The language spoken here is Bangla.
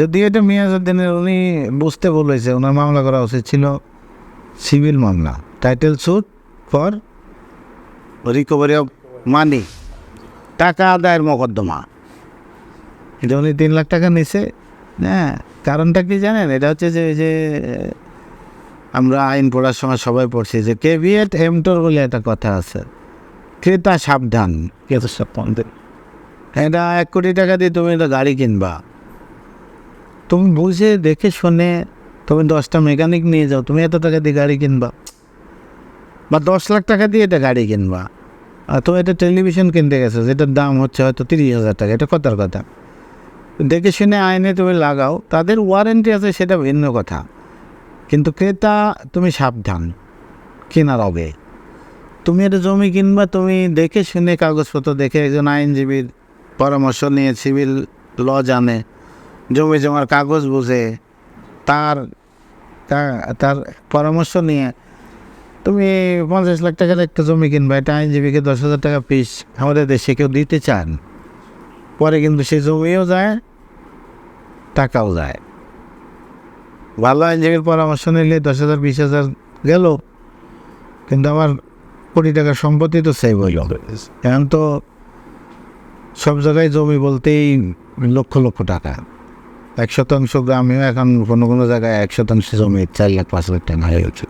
যদিও এটা মিয়াজুদ্দিনের উনি বুঝতে বলেছে ওনার মামলা করা উচিত ছিল সিভিল মামলা title suit for recovery of money টাকা আদায়ের মোকদ্দমা। এটা উনি তিন লাখ টাকা নিছে হ্যাঁ কারণটা কি জানেন? এটা হচ্ছে যে যে আমরা আইন পড়ার সময় সবাই পড়ছি যে কেভিয়েট এমটোর বলে একটা কথা আছে ক্রেতা সাবধান। ক্রেতা সাবধান। এটা এক কোটি টাকা দিয়ে তুমি একটা গাড়ি কিনবা। তুমি বুঝে দেখে শুনে তুমি দশটা মেকানিক নিয়ে যাও, তুমি এত টাকা দিয়ে গাড়ি কিনবা? বা দশ লাখ টাকা দিয়ে এটা গাড়ি কিনবা। আর তুমি একটা টেলিভিশন কিনতে গেছো, যেটার দাম হচ্ছে হয়তো তিরিশ হাজার টাকা, এটা কথার কথা। দেখে শুনে আইনে তুমি লাগাও, তাদের ওয়ারেন্টি আছে, সেটা ভিন্ন কথা। কিন্তু ক্রেতা, তুমি সাবধান, কেনার আগে। তুমি একটা জমি কিনবা, তুমি দেখে শুনে কাগজপত্র দেখে একজন আইনজীবীর পরামর্শ নিয়ে সিভিল ল জানে। জমি জমার কাগজ বুঝে তার তার পরামর্শ নিয়ে তুমি পঞ্চাশ লাখ টাকার একটা জমি কিনবা এটা আইনজীবীকে দশ হাজার টাকা পিস আমাদের দেশে কেউ দিতে চান। পরে কিন্তু সে জমিও যায় টাকাও যায়। ভালো আইনজীবীর পরামর্শ নিলে দশ হাজার বিশ হাজার গেল কিন্তু আমার কোটি টাকার সম্পত্তি তো সেভ হইল। এখন তো সব জায়গায় জমি বলতেই লক্ষ লক্ষ টাকা। এক শতাংশ গ্রামেও এখন কোনো কোনো জায়গায় এক শতাংশ জমি চার লাখ পাঁচ লাখ টাকা হয়ে গেছে।